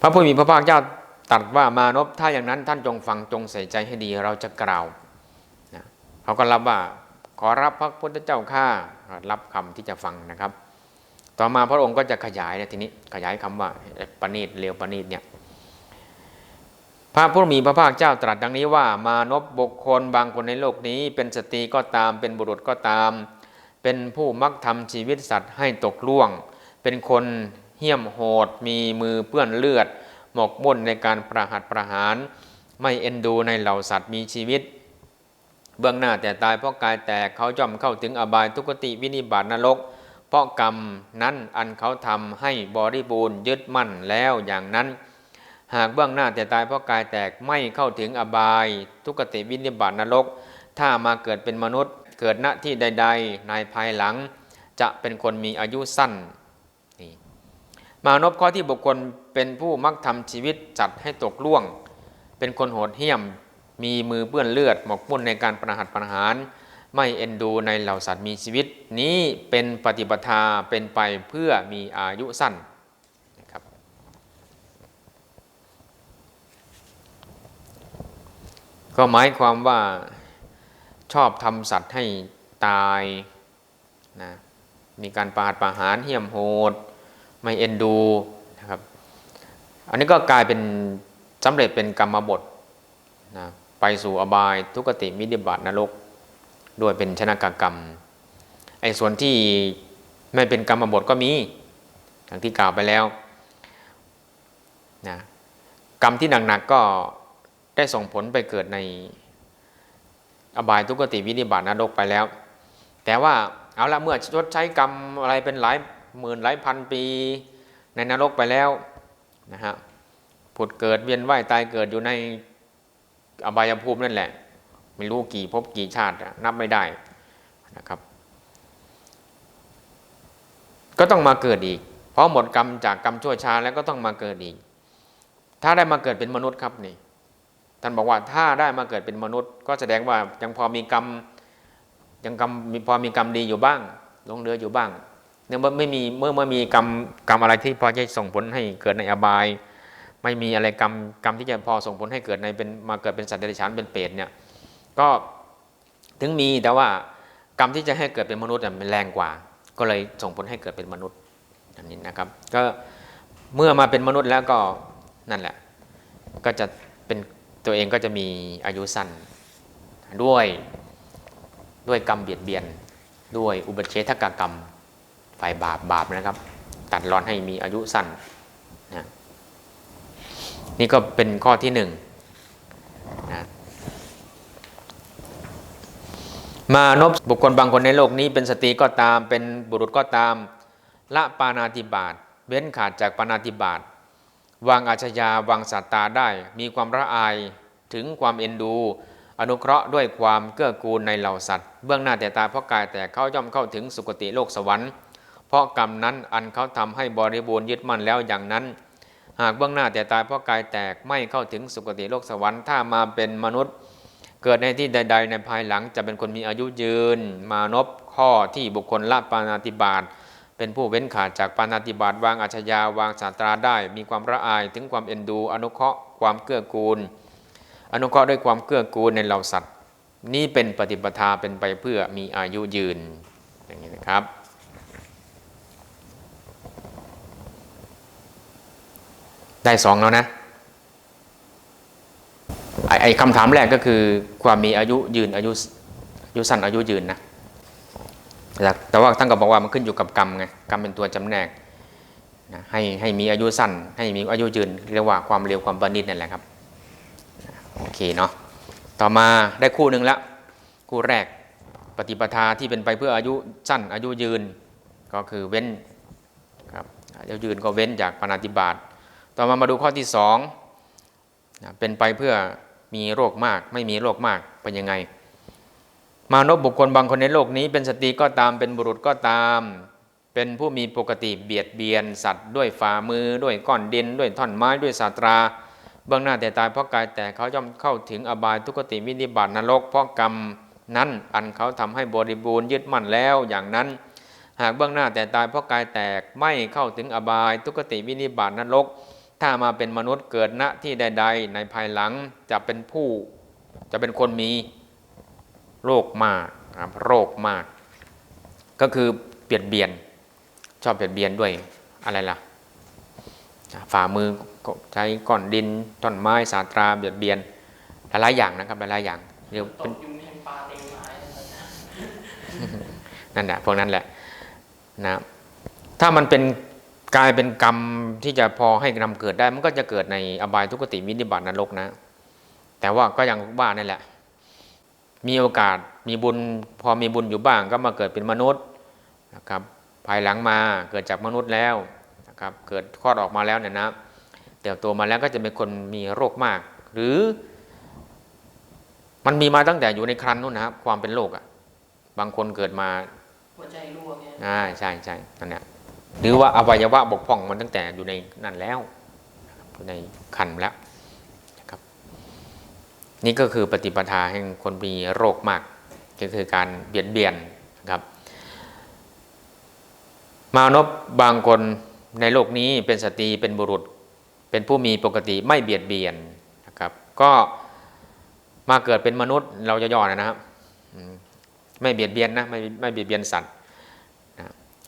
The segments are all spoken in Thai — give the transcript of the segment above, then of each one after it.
พระผู้มีพระภาคเจ้าตรัสว่ามานพถ้าอย่างนั้นท่านจงฟังจงใส่ใจให้ดีเราจะกล่าวนะเขาก็รับว่าขอรับพระพุทธเจ้าข้ารับคำที่จะฟังนะครับ ต่อมาพระองค์ก็จะขยายนะทีนี้ขยายคำว่าปณีตเลวปณีตเนี่ยพระผู้มีพระภาคเจ้าตรัสดังนี้ว่ามานพบุคคลบางคนในโลกนี้ เป็นสตรีก็ตามเป็นบุรุษก็ตาม เป็นผู้มักทำชีวิตสัตว์ให้ตกล่วง เป็นคน เหี้ยมโหดมีมือเปื้อนเลือด หมกมุ่นในการประหัตประหาร ไม่เอ็นดูในเหล่าสัตว์มีชีวิต เบื้องหน้าแต่ตายเพราะกายแตกเขาย่อมเข้าถึงอบายทุกติวินิบาตนรก เพราะกรรมนั้นอันเขาทำให้บริบูรณ์ยึดมั่นแล้วอย่างนั้น หากเบื้องหน้าแต่ตายเพราะกายแตกไม่เข้าถึงอบาย ทุกติวินิบาตนรก ถ้ามาเกิดเป็นมนุษย์เกิดณที่ใด ๆ ในภายหลัง จะเป็นคนมีอายุสั้น มานพข้อที่บุคคลเป็นผู้มักทำชีวิตจัดให้ตกล่วง เป็นคนโหดเหี้ยม มีมือเปื้อนเลือดหมกมุ่นในการประหัตประหาร ไม่เอ็นดูในเหล่าสัตว์มีชีวิต นี้เป็นปฏิปทาเป็นไปเพื่อมีอายุสั้นนะครับก็หมายความว่าชอบทำสัตว์ให้ตายนะมีการประหัตประหารเหี้ยมโหด ไม่เอ็นดูนะครับ อันนี้ก็กลายเป็นสำเร็จเป็นกรรมบทนะไปสู่อบายทุกติมิดิบาตนรกด้วยเป็นชนะกกรรมไอ้ส่วนที่ไม่เป็นกรรมบทก็มีอย่างที่กล่าวไปแล้วนะกรรมที่หนักๆก็ได้ส่งผลไปเกิดในอบายทุกติวินิบาตนรกไปแล้ว แต่ว่าเอาละเมื่อชดใช้กรรมอะไรเป็นหลาย หมื่นหลายพันปีในนรกไปแล้วนะฮะผุดเกิดเวียนว่ายตายเกิดอยู่ในอบายภูมินั่นแหละ ไม่รู้กี่ภพกี่ชาตินับไม่ได้นะครับ ก็ต้องมาเกิดอีก เพราะหมดกรรมจากกรรมชั่วช้าแล้วก็ต้องมาเกิดอีก ถ้าได้มาเกิดเป็นมนุษย์ครับนี่ท่านบอกว่าถ้าได้มาเกิดเป็นมนุษย์ ก็แสดงว่ายังพอมีกรรมยังกรรมมีพอมีกรรมดีอยู่บ้างลงเรืออยู่บ้าง เนี่ยเมื่อไม่มีเมื่อเมื่อมีกรรมกรรมอะไรที่พอจะส่งผลให้เกิดในอบาย ไม่มีอะไรกรรมกรรมที่จะพอส่งผลให้เกิดในเป็นมาเกิดเป็นสัตว์เดรัจฉานเป็นเปรตเนี่ยก็ถึงมีแต่ว่ากรรมที่จะให้เกิดเป็นมนุษย์มันแรงกว่า ก็เลยส่งผลให้เกิดเป็นมนุษย์อันนี้นะครับ ก็เมื่อมาเป็นมนุษย์แล้วก็นั่นแหละ ก็จะเป็นตัวเองก็จะมีอายุสั้นด้วยด้วยกรรมเบียดเบียน ด้วยอุบัติเชษฐกกรรม ฝ่ายบาปบาปนะครับ ตัดรอนให้มีอายุสั้นนะนี่ก็เป็นข้อที่หนึ่งนะมานพบุคคลบางคนในโลกนี้เป็นสตรีก็ตามเป็นบุรุษก็ตาม ละปานาติบาตเว้นขาดจากปานาติบาตวางอาชญาวางสัตตาได้ มีความระอายถึงความเอ็นดู อนุเคราะห์ด้วยความเกื้อกูลในเหล่าสัตว์ เบื้องหน้าแต่ตาเพราะกายแต่เขาย่อมเข้าถึงสุคติโลกสวรรค์ เพราะกรรมนั้นอันเขาทำให้บริบูรณ์ยึดมั่นแล้วอย่างนั้น หากเบื้องหน้าแต่ตายเพราะกายแตกไม่เข้าถึงสุคติโลกสวรรค์ถ้ามาเป็นมนุษย์ เกิดในที่ใด ๆ ในภายหลังจะเป็นคนมีอายุยืน มานพข้อที่บุคคลละปานาติบาตเป็นผู้เว้นขาดจากปานาติบาตวางอาชญาวางศาสตราได้ มีความระอายถึงความเอ็นดู อนุเคราะห์ความเกื้อกูล อนุเคราะห์ด้วยความเกื้อกูลในเหล่าสัตว์ นี่เป็นปฏิปทาเป็นไปเพื่อมีอายุยืนอย่างนี้นะครับ ได้สองแล้วนะไอ้ไอ้คำถามแรกก็คือความมีอายุยืนอายุอายุสั้นอายุยืนนะแต่ว่าท่านก็บอกว่ามันขึ้นอยู่กับกรรมไงกรรมเป็นตัวจำแนกนะให้ให้มีอายุสั้น ให้มีอายุยืนเรียกว่าความเร็วความประณีตนั่นแหละครับโอเคเนาะต่อมาได้คู่หนึ่งล้วคู่แรกปฏิปทาที่เป็นไปเพื่ออายุสั้นอายุยืนก็คือเว้นครับอายุยืนก็เว้นจากปานาติบาต ต่อมามาดูข้อที่สองเป็นไปเพื่อมีโรคมาก ไม่มีโรคมากเป็นยังไง มานพบุคคลบางคนในโลกนี้ เป็นสตรีก็ตามเป็นบุรุษก็ตาม เป็นผู้มีปกติเบียดเบียน สัตว์ด้วยฝ่ามือด้วยก้อนดิน ด้วยท่อนไม้ด้วยสาตรา เบื้องหน้าแต่ตายเพราะกายแต่เขาย่อมเข้าถึงอบายทุกติวินิบาตนรกเพราะกรรมนั้นอันเขาทำให้บริบูรณ์ยึดมั่นแล้วอย่างนั้น หากเบื้องหน้าแต่ตายเพราะกายแตกไม่เข้าถึงอบายทุกติวินิบาตนรก ถ้ามาเป็นมนุษย์เกิดณที่ใด ๆ ในภายหลังจะเป็นผู้จะเป็นคนมีโรคมากครับโรคมาก ก็คือเบียดเบียน ชอบเบียดเบียนด้วยอะไรล่ะฝ่ามือก็ใช้ก้อนดินต้นไม้สาตราเบียดเบียนหลายๆอย่างนะครับหลายๆอย่างเรียกตเป็นกยุงแห่งปลาเต็มไม้เลยนะนั่นแหละพวกนั้นแหละนะถ้ามันเป็น กลายเป็นกรรมที่จะพอให้นำเกิดได้ มันก็จะเกิดในอบายทุกติวินิบาตนรกนะ แต่ว่าก็ยังว่านั่นแหละ มีโอกาสมีบุญพอมีบุญอยู่บ้างก็มาเกิดเป็นมนุษย์นะครับภายหลังมาเกิดจากมนุษย์แล้วนะครับเกิดคลอดออกมาแล้วเนี่ยนะเติบโตมาแล้วก็จะเป็นคนมีโรคมาก หรือ มันมีมาตั้งแต่อยู่ในครรภ์นู่นนะครับ ความเป็นโรคอะบางคนเกิดมาหัวใจรั่วเนี่ยอ่าใช่ใช่นั่นแหละ หรือว่าอวัยวะบกพร่องมันตั้งแต่อยู่ในนั่นแล้วอยู่ในคันแล้วนะครับ นี่ก็คือปฏิปทาแห่งคนมีโรคมาก ก็คือการเบียดเบียนนะครับ มานพบางคนในโลกนี้เป็นสตรีเป็นบุรุษ เป็นผู้มีปกติไม่เบียดเบียนนะครับ ก็มาเกิดเป็นมนุษย์เราจะย่อนะครับไม่เบียดเบียนนะไม่ไม่เบียดเบียนสัตว์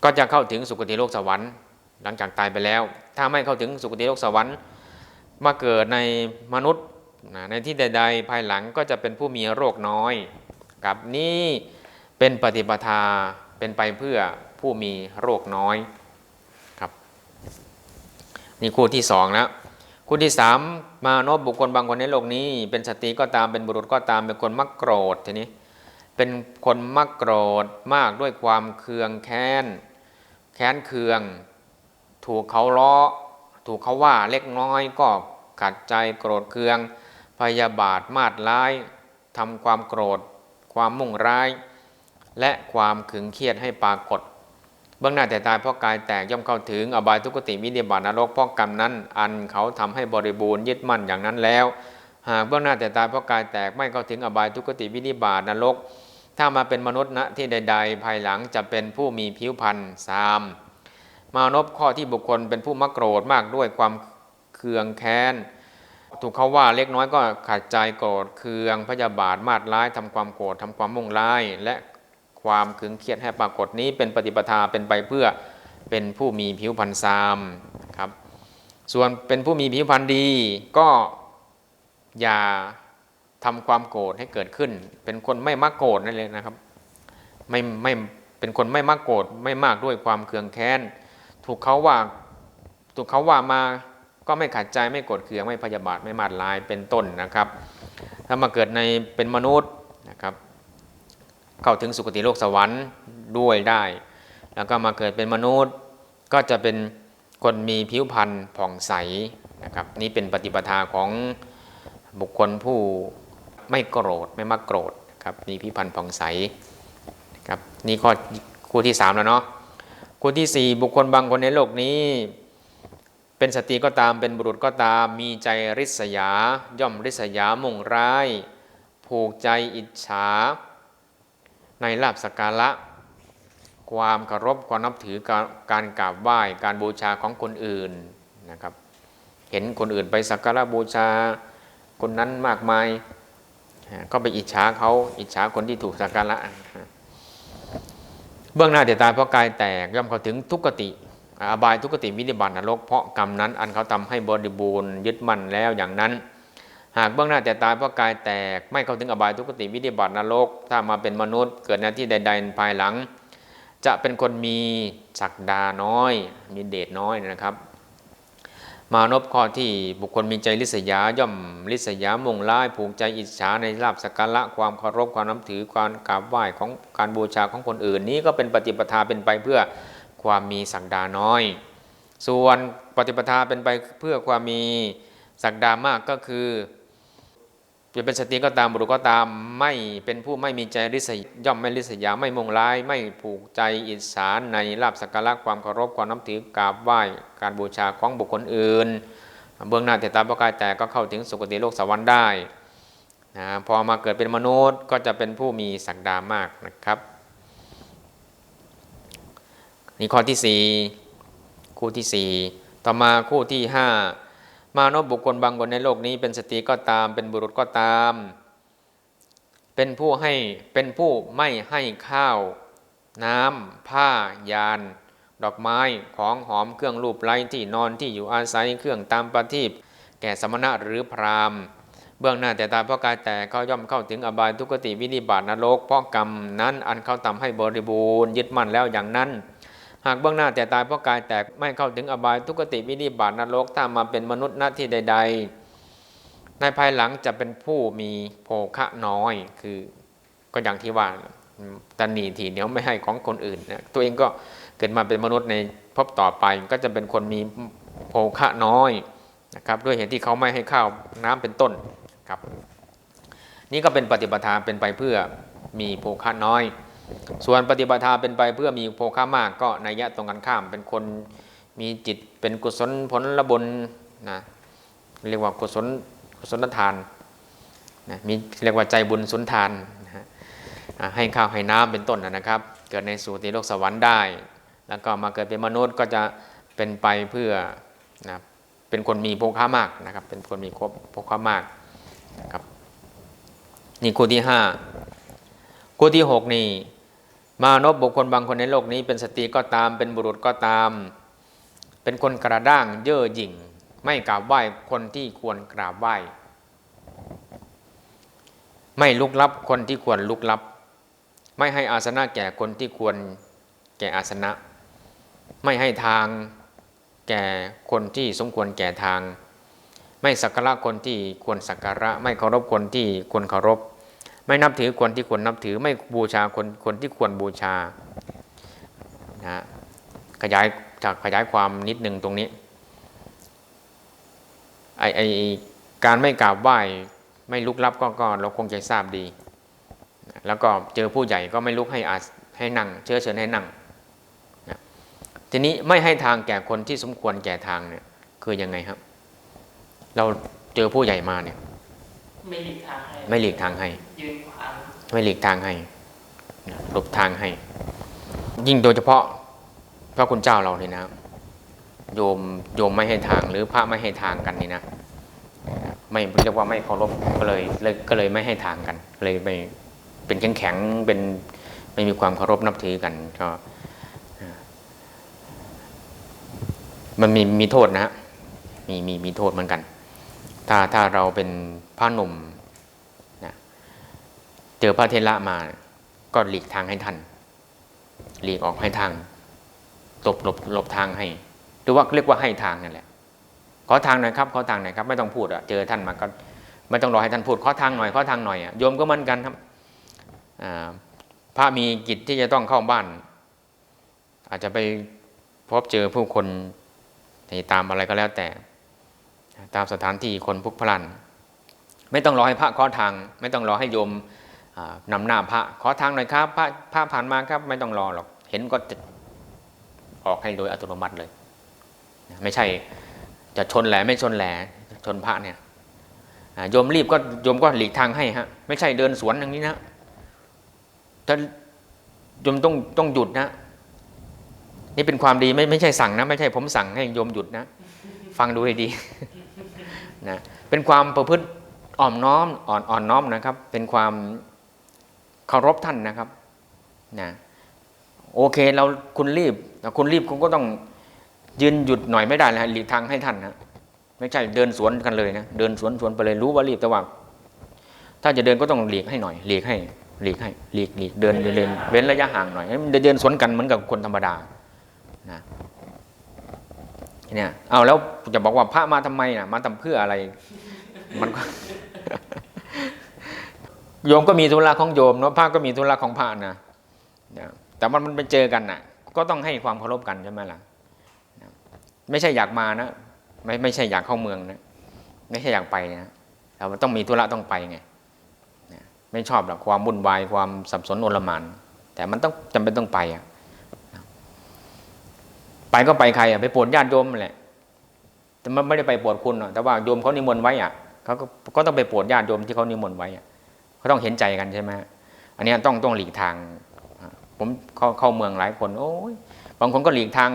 ก็จะเข้าถึงสุคติโลกสวรรค์ หลังจากตายไปแล้ว ถ้าไม่เข้าถึงสุคติโลกสวรรค์มาเกิดในมนุษย์ในที่ใด ๆ ภายหลังก็จะเป็นผู้มีโรคน้อยกับนี่เป็นปฏิปทาเป็นไปเพื่อผู้มีโรคน้อยครับนี่คู่ที่สองแล้วคู่ที่สามมานพบุคคลบางคนในโลกนี้ เป็นสตรีก็ตามเป็นบุรุษก็ตามเป็นคนมักโกรธทีนี้เป็นคนมักโกรธมากด้วยความเคืองแค้น ค้นเคือง ถูกเขาล้อ ถูกเขาว่าเล็กน้อยก็ขัดใจโกรธเคือง พยาบาทมาดร้ายทำความโกรธ ความมุ่งร้าย และความขึงเครียดให้ปรากฏ เบื้องหน้าแต่ตายเพราะกายแตกย่อมเข้าถึงอบายทุกติวินิบาตนรกเพราะกรรมนั้น อันเขาทำให้บริบูรณ์ยึดมั่นอย่างนั้นแล้ว หากเบื้องหน้าแต่ตายเพราะกายแตกไม่เข้าถึงอบายทุกติวินิบาตนรก ถ้ามาเป็นมนุษย์ณที่ใด ๆ ภายหลังจะเป็นผู้มีผิวพรรณสาม มานพข้อที่บุคคลเป็นผู้มักโกรธมากด้วยความเคืองแค้น ถูกเขาว่าเล็กน้อยก็ขัดใจโกรธเคืองพยาบาทมาดร้ายทำความโกรธทำความมุ่งร้าย และความขึงเครียดให้ปรากฏนี้เป็นปฏิปทาเป็นไปเพื่อเป็นผู้มีผิวพรรณสามครับ ส่วนเป็นผู้มีผิวพรรณดีก็อย่า ทำความโกรธให้เกิดขึ้น เป็นคนไม่มักโกรธนั่นเลยนะครับ ไม่ไม่เป็นคนไม่มักโกรธไม่มากด้วยความเคืองแค้น ถูกเขาว่าถูกเขาว่ามาก็ไม่ขัดใจไม่โกรธเคืองไม่พยาบาทไม่มาดลายเป็นต้นนะครับ ถ้ามาเกิดในเป็นมนุษย์นะครับ เข้าถึงสุคติโลกสวรรค์ด้วยได้ แล้วก็มาเกิดเป็นมนุษย์ ก็จะเป็นคนมีผิวพรรณผ่องใสนะครับ นี่เป็นปฏิปทาของบุคคลผู้ ไม่โกรธไม่มักโกรธครับมีพิพันธ์ผ่องใสครับนี่ข้อคู่ที่สามแล้วเนาะคู่ที่สี่บุคคลบางคนในโลกนี้ เป็นสตรีก็ตามเป็นบุรุษก็ตามมีใจริษยา ย่อมริษยามุ่งร้าย ผูกใจอิจฉา ในลาบสกการะความเคารพความนับถือการการกราบไหว้การบูชาของคนอื่นนะครับ เห็นคนอื่นไปสักการะบูชาคนนั้นมากมาย ก็ไปอิจฉาเขาอิจฉาคนที่ถูกสักการะเบื้องหน้าเดียตายเพราะกายแตกย่อมเข้าถึงทุกติอบายทุกติวินิบาตนรกเพราะกรรมนั้น อันเขาทำให้บริบูรณ์ยึดมั่นแล้วอย่างนั้น หากเบื้องหน้าแต่ตายเพราะกายแตก ไม่เข้าถึงอบายทุกติวินิบาตนรก ถ้ามาเป็นมนุษย์ เกิดหน้าที่ใด ๆ ภายหลัง จะเป็นคนมีศักดาน้อย มีเดชน้อยนะครับ มานพข้อที่บุคคลมีใจลิษยาย่อมลิษยามงร้ายผูกใจอิจฉาในลาบสักการะความเคารพความน้ำถือการกราบไหว้ของการบูชาของคนอื่น นี้ก็เป็นปฏิปทาเป็นไปเพื่อความมีสักดาน้อย ส่วนปฏิปทาเป็นไปเพื่อความมีสักดามากก็คือ จะเป็นสตรีก็ตามบุรุษก็ตามไม่เป็นผู้ไม่มีใจริษย่อมไม่ริษยาไม่มงร้าย ไม่ผูกใจอิจฉาในลาบสักการะความเคารพความน้ำถือกราบไหว้การบูชาของบุคคลอื่น เบื้องหน้าแต่ตาประกายแต่ก็เข้าถึงสุคติโลกสวรรค์ได้นะพอมาเกิดเป็นมนุษย์ก็จะเป็นผู้มีศักดามากนะครับนี่ข้อที่สี่คู่ที่สี่ต่อมาคู่ที่ห้า มานพบุคคลบางคนในโลกนี้ เป็นสตรีก็ตาม เป็นบุรุษก็ตาม เป็นผู้ให้เป็นผู้ไม่ให้ข้าว น้ำผ้ายาน ดอกไม้ของหอมเครื่องรูปไล้ที่นอนที่อยู่อาศัยเครื่องตามประทีปแก่สมณะหรือพราหมณ์ เบื้องหน้าแต่ตาเพราะกายแต่เขาย่อมเข้าถึงอบายทุกติวินิบาตนรกเพราะกรรมนั้นอันเขาทำให้บริบูรณ์ยึดมั่นแล้วอย่างนั้น หากเบื้องหน้าแต่ตายเพราะกายแตกไม่เข้าถึงอบายทุกติวินิบาตนรกถ้ามาเป็นมนุษย์หน้าที่ใด ๆ ในภายหลังจะเป็นผู้มีโภคะน้อยคือก็อย่างที่ว่าตันหนีทีเหนียวไม่ให้ของคนอื่นนะตัวเองก็เกิดมาเป็นมนุษย์ในภพต่อไปก็จะเป็นคนมีโภคะน้อยนะครับด้วยเหตุที่เขาไม่ให้ข้าวน้ำเป็นต้นครับ นี่ก็เป็นปฏิปทาเป็นไปเพื่อมีโภคะน้อย ส่วนปฏิปทาเป็นไปเพื่อมีโภคะมากก็นัยยะตรงกันข้าม เป็นคนมีจิตเป็นกุศลผลละบุญนะเรียกว่ากุศลกุศลทานนะมีเรียกว่าใจบุญสุนทานนะฮะให้ข้าวให้น้ำเป็นต้นนะครับ เกิดในสุติโลกสวรรค์ได้ แล้วก็มาเกิดเป็นมนุษย์ก็จะเป็นไปเพื่อนะเป็นคนมีโภคะมากนะครับ เป็นคนมีครบโภคะมากนะครับนี่คู่ที่ห้าคู่ที่หกนี่ มานพบุคคลบางคนในโลกนี้ เป็นสตรีก็ตาม เป็นบุรุษก็ตาม เป็นคนกระด้างเย่อหยิ่ง ไม่กราบไหว้คนที่ควรกราบไหว้ ไม่ลุกลับคนที่ควรลุกลับ ไม่ให้อาสนะแก่คนที่ควรแก่อาสนะ ไม่ให้ทางแก่คนที่สมควรแก่ทาง ไม่สักการะคนที่ควรสักการะ ไม่เคารพคนที่ควรเคารพ ไม่นับถือคนที่ควรนับถือ ไม่บูชาคนคนที่ควรบูชานะฮะขยายจากขยายความนิดหนึ่งตรงนี้ไอไอการไม่กราบไหว้ไม่ลุกลับก็ก็เราคงจะทราบดี แล้วก็เจอผู้ใหญ่ก็ไม่ลุกให้อาสให้นั่ง เชื้อเชิญให้นั่งนะทีนี้ไม่ให้ทางแก่คนที่สมควรแก่ทางเนี่ยคือยังไงครับ เราเจอผู้ใหญ่มาเนี่ย ไม่หลีกทางให้ไม่หลีกทางให้ ยืนขวางไม่หลีกทางให้นะหลบทางให้ ยิ่งโดยเฉพาะพระคุณเจ้าเราเนี่ยนะ โยมโยมไม่ให้ทางหรือพระไม่ให้ทางกันนี่นะไม่เรียกว่าไม่เคารพก็เลยเลยก็เลยไม่ให้ทางกัน เลยไปเป็นแข็งแข็งๆเป็นไม่มีความเคารพนับถือกันก็อ่ามันมีมีโทษนะฮะมีมีมีโทษเหมือนกัน ถ้าถ้าเราเป็นพระหนุ่มเจอพระเทระมาก็หลีกทางให้ท่านหลีกออกให้ทางหลบหลบหลบทางให้หรือว่าเรียกว่าให้ทางนั่นแหละ ขอทางหน่อยครับ ขอทางหน่อยครับ ไม่ต้องพูดอะเจอท่านมาก็ไม่ต้องรอให้ท่านพูด ขอทางหน่อย ขอทางหน่อยอะโยมก็มือนกันครับอ่าพระมีกิจที่จะต้องเข้าบ้าน อาจจะไปพบเจอผู้คนตามอะไรก็แล้วแต่ ตามสถานที่คนพุกพลัน ไม่ต้องรอให้พระขอทาง ไม่ต้องรอให้โยมนำหน้าพระขอทางหน่อยครับ พระพระผ่านมาครับ ไม่ต้องรอหรอกเห็นก็จะออกให้โดยอัตโนมัติเลย ไม่ใช่จะชนแหลไม่ชนแหลชนพระเนี่ยโยมรีบก็โยมก็หลีกทางให้ฮะไม่ใช่เดินสวนอย่างนี้นะถ้าโยมต้องต้องหยุดนะ นี่เป็นความดีไม่ไม่ใช่สั่งนะ ไม่ใช่ผมสั่งให้โยมหยุดนะ ฟังดูให้ดี นะเป็นความประพฤติอ่อมน้อมอ่อนอ่อนน้อมนะครับ เป็นความเคารพท่านนะครับนะโอเคเราคุณรีบคุณรีบคุณก็ต้องยืนหยุดหน่อยไม่ได้นะหลีกทางให้ท่านนะไม่ใช่เดินสวนกันเลยนะเดินสวนสวนไปเลยรู้ว่ารีบแต่ว่า ถ้าจะเดินก็ต้องหลีกให้หน่อยหลีกให้หลีกให้หลีกหลีกเดินเดินเว้นระยะห่างหน่อยเดินสวนกันเหมือนกับคนธรรมดานะ เนี่ยเอาแล้วจะบอกว่าพระมาทำไมนะมาทำเพื่ออะไร มันก็โยมก็มีธุระของโยมเนาะพระก็มีธุระของพระนะแต่มันมันไปเจอกันน่ะ ก็ต้องให้ความเคารพกันใช่ไหมล่ะไม่ใช่อยากมานะไม่ไม่ใช่อยากเข้าเมืองนะไม่ใช่อยากไปนะแต่มันต้องมีธุระต้องไปไงไม่ชอบหรอกความวุ่นวายความสับสนโอลมานแต่มันต้องจำเป็นต้องไปอะ ไปก็ไปใครอะไปปรดญาติโยมแหละแต่ไม่ได้ไปปรดคุณแต่ว่าโยมเขานิมนต์ไว้อะเขาก็ก็ต้องไปปรดญาติโยมที่เขานิมนต์ไว้อะเขาต้องเห็นใจกันใช่ไหมอันนี้ต้องต้องหลีกทาง ผมเข้าเข้าเมืองหลายคน โอ้ยบางคนก็หลีกทาง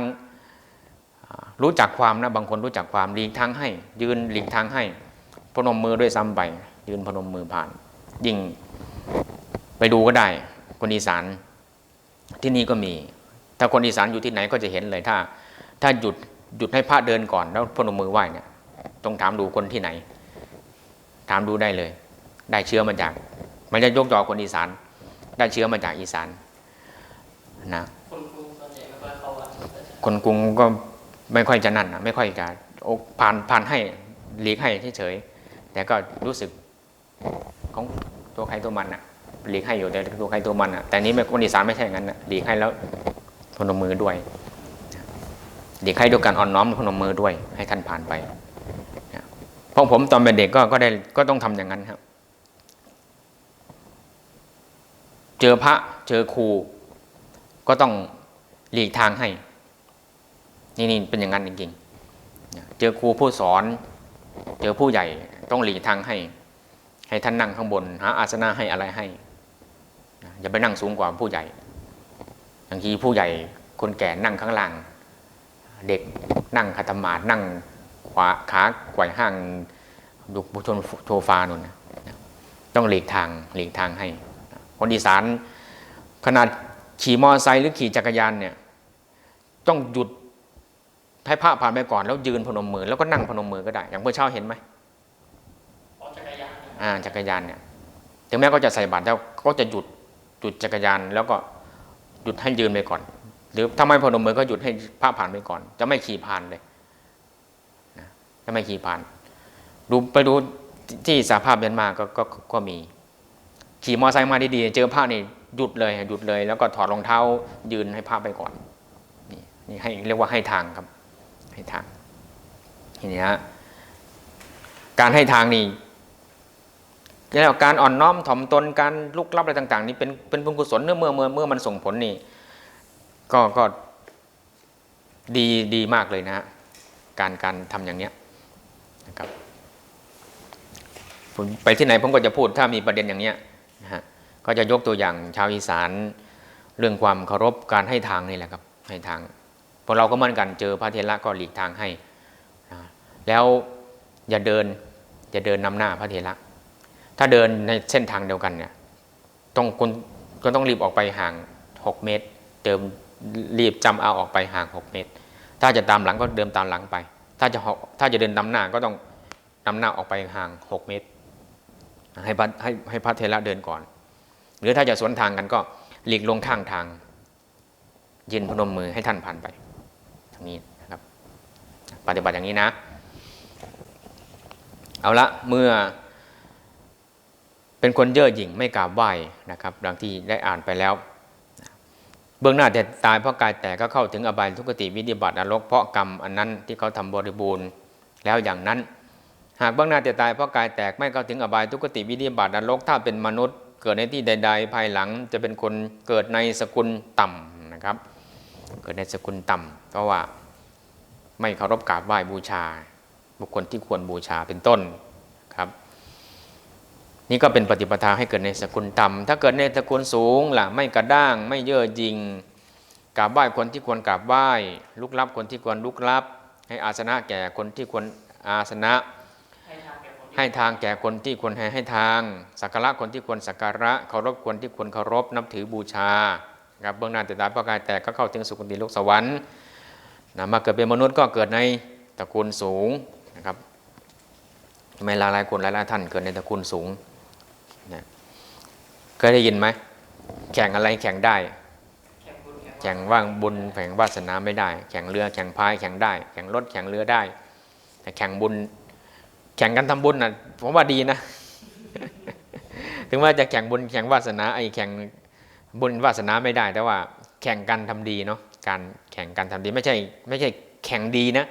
รู้จักความนะบางคนรู้จักความหลีกทางให้ ยืนหลีกทางให้ พนมมือด้วยซ้ำไป ยืนพนมมือผ่าน ยิ่งไปดูก็ได้คนอีสานที่นี่ก็มี ถ้าคนอีสานอยู่ที่ไหนก็จะเห็นเลยถ้า ถ้าหยุดหยุดให้พระเดินก่อนแล้วพนมมือไหว้เนี่ยต้องถามดูคนที่ไหน ถามดูได้เลย ได้เชื้อมาจาก มันจะยกยอคนอีสาน ได้เชื้อมาจากอีสานนะคนกรุงส่วนใหญ่ไม่ค่อยเข้าวัดคนกรุงก็ไม่ค่อยจะนั่นนะไม่ค่อยจะผ่านผ่านให้หลีกให้เฉยๆแต่ก็รู้สึกของตัวใครตัวมันอะหลีกให้อยู่แต่ตัวใครตัวมันอะแต่นี้ไม่คนอีสานไม่ใช่อย่างนั้นนะหลีกให้แล้ว พนมมือด้วยหลีกให้ด้วยการอ่อนน้อมพนมมือด้วย ให้ท่านผ่านไปเพราะผมตอนเป็นเด็กก็ก็ได้ก็ต้องทำอย่างนั้นครับ เจอพระเจอครูก็ต้องหลีกทางให้ นี่นี่เป็นอย่างนั้นจริงๆ เจอครูผู้สอน เจอผู้ใหญ่ต้องหลีกทางให้ ให้ท่านนั่งข้างบนหาอาสนะให้อะไรให้ อย่าไปนั่งสูงกว่าผู้ใหญ่ บางทีผู้ใหญ่คนแก่นั่งข้างล่าง เด็กนั่งคาตมาดนั่งขวาขาไขว่ห้างดูบุชนโทฟานุ่นนะต้องหลีกทางหลีกทางให้ คนอีสานขนาดขี่มอเตอร์ไซค์หรือขี่จักรยานเนี่ยต้องหยุดให้พระผ่านไปก่อนแล้วยืนพนมมือแล้วก็นั่งพนมมือก็ได้ อย่างเมื่อเช้าเห็นไหมออจักรยานอ่าจักรยานเนี่ยถึงแม้ก็จะใส่บาตรแล้วก็จะหยุดหยุดจักรยานแล้วก็ หยุดให้ยืนไปก่อน หรือถ้าไม่พนมมือก็หยุดให้พระผ่านไปก่อน จะไม่ขี่ผ่านเลยจะไม่ขี่ผ่านดูไปดูที่สาภาพเมียนมาก็ก็ก็มี ขี่มอไซค์มาดีๆเจอพระนี่หยุดเลยหยุดเลย แล้วก็ถอดรองเท้ายืนให้พระไปก่อน นี่นี่ให้เรียกว่าให้ทางครับ ให้ทางทีนี้ฮะการให้ทางนี่ แล้วการอ่อนน้อมถ่อมตนการลุกลับอะไรต่าง ๆ นี่เป็นเป็นบุญกุศลเมื่อเมื่อเมื่อเมื่อมันส่งผลนี่ก็ก็ดีดีมากเลยนะฮะการการทำอย่างเนี้ยนะครับผมไปที่ไหนผมก็จะพูดถ้ามีประเด็นอย่างเนี้ยนะฮะก็จะยกตัวอย่างชาวอีสานเรื่องความเคารพการให้ทางนี่แหละครับให้ทางพวกเราก็เหมือนกันเจอพระเทระก็หลีกทางให้นะแล้วอย่าเดินอย่าเดินนำหน้าพระเทระ ถ้าเดินในเส้นทางเดียวกันเนี่ยต้องคุณก็ต้องรีบออกไปห่าง 6 เมตร เดิมรีบจำเอาออกไปห่าง 6 เมตร ถ้าจะตามหลังก็เดินตามหลังไป ถ้าจะถ้าจะเดินนำหน้าก็ต้องนำหน้าออกไปห่าง 6 เมตร ให้พระให้ให้พระเทระเดินก่อน หรือถ้าจะสวนทางกันก็หลีกลงข้างทางยืนพนมมือให้ท่านผ่านไปทางนี้นะครับ ปฏิบัติอย่างนี้นะ เอาละเมื่อ เป็นคนเย่อหยิ่งไม่กราบไหว้นะครับดังที่ได้อ่านไปแล้ว เบื้องหน้าแต่ตายเพราะกายแตกก็เข้าถึงอบายทุกติวินิบัตินรกเพราะกรรมอันนั้นที่เขาทำบริบูรณ์แล้วอย่างนั้น หากเบื้องหน้าแต่ตายเพราะกายแตกไม่เข้าถึงอบายทุกติวินิบัตินรกถ้าเป็นมนุษย์ เกิดในที่ใด ๆ ภายหลังจะเป็นคนเกิดในสกุลต่ำนะครับ เกิดในสกุลต่ำเพราะว่าไม่เคารพกราบไหว้บูชา บุคคลที่ควรบูชาเป็นต้น นี่ก็เป็นปฏิปทาให้เกิดในสกุลต่ำถ้าเกิดในสกุลสูงล่ะไม่กระด้าง ไม่เย่อหยิงกราบไหว้คนที่ควรกราบไหว้ลุกลับคนที่ควรลุกลับ ให้อาสนะแก่คนที่ควรอาสนะ ให้ทางแก่คนที่ควรให้ให้ทาง สักการะคนที่ควรสักการะเคารพคนที่ควรเคารพนับถือบูชาครับเบื้องหน้าแต่ตายพระกายแตกก็เข้าถึงสุคติโลกสวรรค์นะมาเกิดเป็นมนุษย์ก็เกิดในตระกูลสูงนะครับไม่หลายหลายคนหลายหลายท่านเกิดในตระกูลสูง เคยได้ยินไหมแข่งอะไรแข่งได้ แข่งว่างบุญแข่งวาสนาไม่ได้ แข่งเรือแข่งพายแข่งได้ แข่งรถแข่งเรือได้ แต่แข่งบุญ แข่งกันทำบุญนะผมว่าดีนะ ถึงว่าจะแข่งบุญแข่งวาสนาไอ้แข่งบุญวาสนาไม่ได้ แต่ว่าแข่งกันทำดีเนาะการแข่งกันทำดีไม่ใช่ ไม่ใช่แข่งดีนะ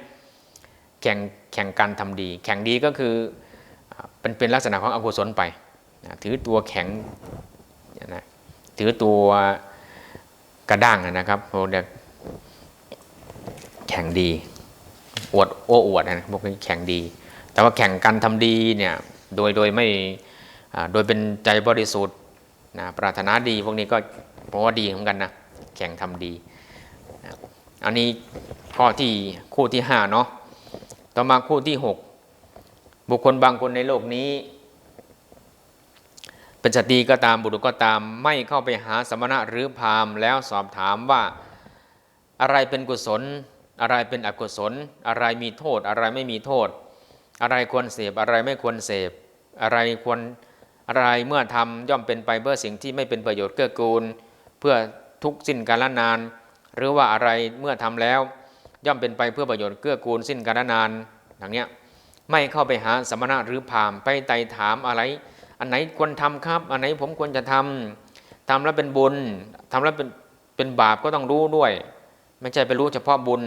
แข่งแข่งกันทำดี แข่งดีก็คือเป็นเป็นลักษณะของอกุศลไป ถือตัวแข็ง ถือตัวกระด้างนะครับโอ้เด็กแข่งดีอวดโอ้อวดนะพวกนี้แข่งดี แต่ว่าแข่งกันทำดีเนี่ยโดยโดยไม่โดยเป็นใจบริสุทธิ์นะปรารถนาดีพวกนี้ก็ผมว่าดีเหมือนกันนะแข่งทำดีอันนี้ข้อที่คู่ที่ห้าเนาะต่อมาคู่ที่หกบุคคลบางคนในโลกนี้ เป็นสตรีก็ตามบุรุษก็ตามไม่เข้าไปหาสมณะหรือพราหมณ์แล้วสอบถามว่าอะไรเป็นกุศล อะไรเป็นอกุศล อะไรมีโทษ อะไรไม่มีโทษ อะไรควรเสพอะไรไม่ควรเสพ อะไรควรอะไรเมื่อทำย่อมเป็นไปเพื่อสิ่งที่ไม่เป็นประโยชน์เกื้อกูล เพื่อทุกสิ้นกาลนาน หรือว่าอะไรเมื่อทำแล้ว ย่อมเป็นไปเพื่อประโยชน์เกื้อกูลสิ้นกาลนานอย่างเนี้ยไม่เข้าไปหาสมณะหรือพามไปไต่ถามอะไร อันไหนควรทำครับ อันไหนผมควรจะทำทำแล้วเป็นบุญทำแล้วเป็นเป็นบาปก็ต้องรู้ด้วย ไม่ใช่ไปรู้เฉพาะบุญ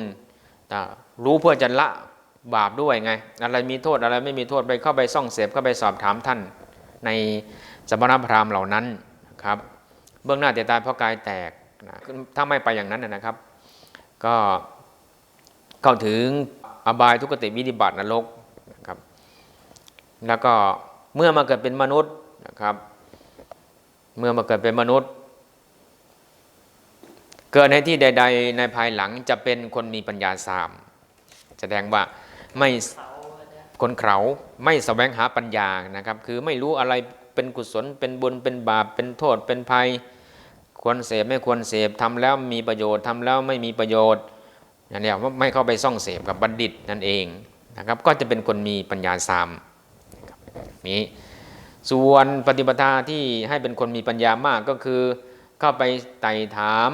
แต่รู้เพื่อจะละบาปด้วยไง อะไรมีโทษอะไรไม่มีโทษไปเข้าไปซ่องเสพเข้าไปสอบถามท่าน ในสมณพราหมณ์เหล่านั้นครับ เบื้องหน้าแต่ตายเพราะกายแตกนะถ้าไม่ไปอย่างนั้นนะนะครับ ก็เข้าถึงอบายทุกติวิธิบัตินรกนะครับ แล้วก็ เมื่อมาเกิดเป็นมนุษย์นะครับ เมื่อมาเกิดเป็นมนุษย์ เกิดในที่ใด ๆ ในภายหลังจะเป็นคนมีปัญญาสามแสดงว่าไม่คนเขาไม่แสวงหาปัญญานะครับ คือไม่รู้อะไรเป็นกุศลเป็นบุญเป็นบาปเป็นโทษเป็นภัย ควรเสพไม่ควรเสพทำแล้วมีประโยชน์ทำแล้วไม่มีประโยชน์อย่างนี้ว่าไม่เข้าไปซ่องเสพกับบัณฑิตนั่นเองนะครับ ก็จะเป็นคนมีปัญญาสาม นี้ส่วนปฏิปทาที่ให้เป็นคนมีปัญญามากก็คือเข้าไปไต่ถาม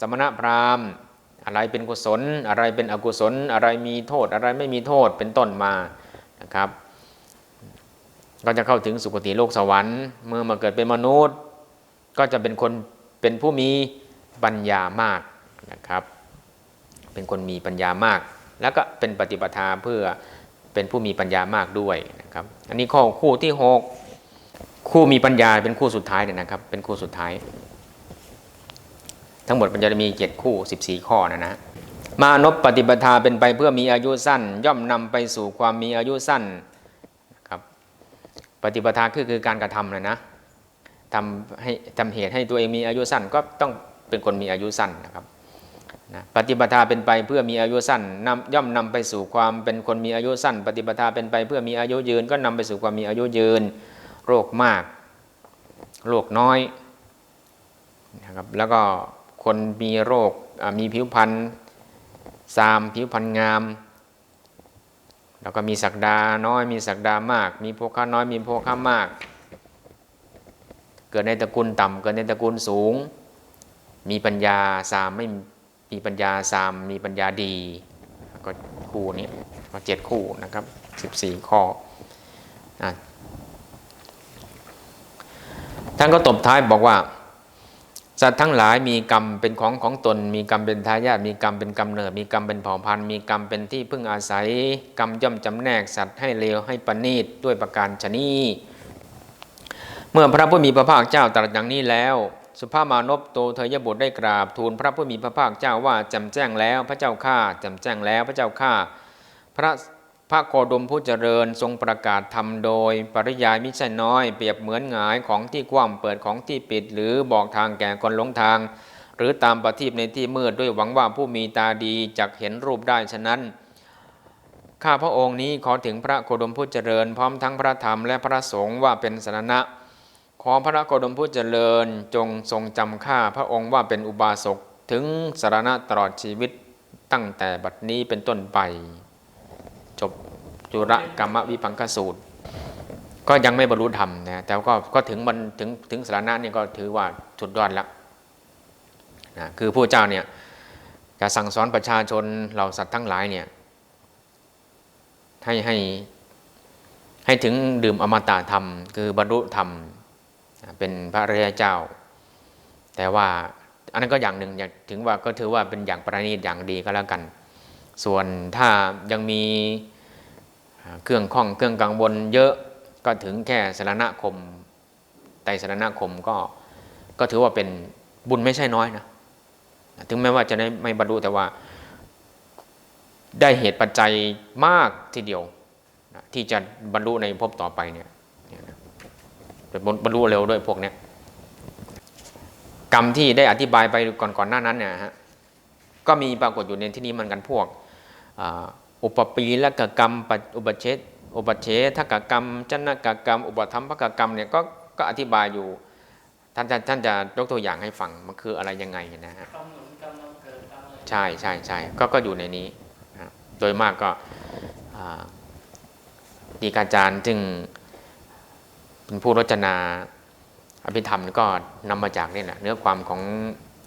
สมณพราหมณ์ อะไรเป็นกุศล อะไรเป็นอกุศล อะไรมีโทษ อะไรไม่มีโทษเป็นต้นมานะครับ ก็จะเข้าถึงสุคติโลกสวรรค์ เมื่อมาเกิดเป็นมนุษย์ ก็จะเป็นคนเป็นผู้มีปัญญามากนะครับ เป็นคนมีปัญญามาก แล้วก็เป็นปฏิปทาเพื่อ เป็นผู้มีปัญญามากด้วยนะครับ อันนี้ข้อคู่ที่หกคู่มีปัญญาเป็นคู่สุดท้ายเนี่ยนะครับ เป็นคู่สุดท้าย ทั้งหมดมันจะมี7คู่14ข้อนะนะมานพปฏิปทาเป็นไปเพื่อมีอายุสั้น ย่อมนำไปสู่ความมีอายุสั้นนะครับปฏิปทาคือคือการกระทำนะนะทำให้ทำเหตุให้ตัวเองมีอายุสั้นก็ต้องเป็นคนมีอายุสั้นนะครับ นะปฏิปทาเป็นไปเพื่อมีอายุสั้นนำย่อมนำไปสู่ความเป็นคนมีอายุสั้น ปฏิปทาเป็นไปเพื่อมีอายุยืน ก็นำไปสู่ความมีอายุยืน โรคมากโรคน้อยนะครับแล้วก็คนมีโรคมีผิวพรรณซามผิวพรรณงาม แล้วก็มีศักดาน้อยมีศักดามาก มีโภคะน้อยมีโภคะมาก เกิดในตระกูลต่ำเกิดในตระกูลสูง มีปัญญาสามไม่ มีปัญญาสามมีปัญญาดี ก็คู่นี้ก็เจ็ดคู่นะครับสิบสี่ข้ออะท่านก็ตบท้ายบอกว่า สัตว์ทั้งหลายมีกรรมเป็นของของตน มีกรรมเป็นทายาทมีกรรมเป็นกำเนิด มีกรรมเป็นเผ่าพันธุ์มีกรรมเป็นที่พึ่งอาศัย กรรมย่อมจำแนกสัตว์ให้เลวให้ประณีตด้วยประการชนีเมื่อพระผู้มีพระภาคเจ้าตรัสอย่างนี้แล้ว สุภาพมานพโตเทยบุตรได้กราบทูลพระผู้มีพระภาคเจ้าว่าจำแจ้งแล้วพระเจ้าข้าจำแจ้งแล้วพระเจ้าข้าพระพระโคดมผู้เจริญทรงประกาศธรรมโดย ปริยายมิใช่น้อย เปรียบเหมือนหงายของที่กว้างเปิดของที่ปิด หรือบอกทางแก่คนหลงทาง หรือตามประทีปในที่มืดด้วยหวังว่าผู้มีตาดีจักเห็นรูปได้ฉะนั้นข้าพระองค์นี้ขอถึงพระโคดมผู้เจริญพร้อมทั้งพระธรรมและพระสงฆ์ว่าเป็นสรณะ ขอพระโคดมผู้เจริญจงทรงจำข้าพระองค์ว่าเป็นอุบาสกถึงสารณะตลอดชีวิตตั้งแต่บัดนี้เป็นต้นไป จบจุระกรรมวิพังคสูตร ก็ยังไม่บรรลุธรรมนะแต่ก็ก็ถึงมันถึงถึงสารณะนี่ก็ถือว่าสุดยอดแล้วนะคือผู้เจ้าเนี่ยจะสั่งสอนประชาชนเหล่าสัตว์ทั้งหลายเนี่ยให้ให้ให้ถึงดื่มอมตะธรรม คือบรรลุธรรม เป็นพระอริยเจ้า แต่ว่าอันนั้นก็อย่างหนึ่งอย่างถึงว่าก็ถือว่าเป็นอย่างประณีตอย่างดีก็แล้วกัน ส่วนถ้ายังมีเครื่องข้องเครื่องกังวลเยอะก็ถึงแค่สารณคมไตสารณคมก็ก็ถือว่าเป็นบุญไม่ใช่น้อยนะถึงแม้ว่าจะได้ไม่บรรลุแต่ว่า ได้เหตุปัจจัยมากทีเดียวที่จะบรรลุในภพต่อไปเนี่ย เป็นบรรลุเร็วด้วยพวกเนี้ยกรรมที่ได้อธิบายไปก่อนก่อนหน้านั้นเนี่ยฮะก็ก็มีปรากฏอยู่ในที่นี้เหมันกันพวกอ่าอุปปีละกกรรมปัจอุปเชษอุปเชทกกรรมจนกกรรม อุปธรรมภกกรรมเนี่ยก็ก็อธิบายอยู่ท่านท่านท่านจะยกตัวอย่างให้ฟังมันคืออะไรยังไงนะฮะกำหนุนกำลังเกิดกำลังใช่ใช่ใช่ก็ก็อยู่ในนี้นะโดยมากก็อ่าดีกาจารย์จึง เป็นผู้รจนาอภิธรรมก็นำมาจากนี่แหละเนื้อความของ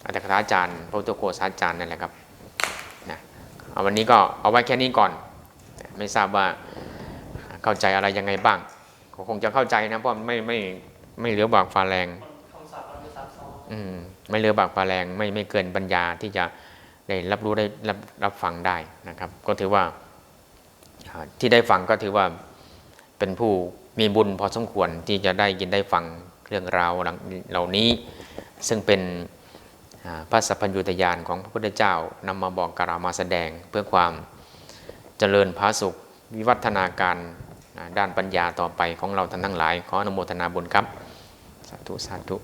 อัตถกถาจารย์พระพุทธโฆษาจารย์นั่นแหละครับนะเอาวันนี้ก็เอาไว้แค่นี้ก่อน ไม่ทราบว่าเข้าใจอะไรยังไงบ้างก็คงจะเข้าใจนะเพราะไม่ไม่ไม่เหลือบากฟ้าแรงไม่ซับซ้อนอืมไม่เรือบากปลาแรงไม่ไม่เกินปัญญาที่จะได้รับรู้ได้รับรับฟังได้นะครับ ก็ถือว่าที่ได้ฟังก็ถือว่าเป็นผู้ มีบุญพอสมควรที่จะได้ยินได้ฟังเรื่องราวเหล่านี้ ซึ่งเป็นพระสัพพัญญุตยานของพระพุทธเจ้านำมาบอกกล่าวมาแสดงเพื่อความเจริญพาสุข วิวัฒนาการด้านปัญญาต่อไปของเราท่านทั้งหลาย ขออนุโมทนาบุญครับ สาธุ สาธุ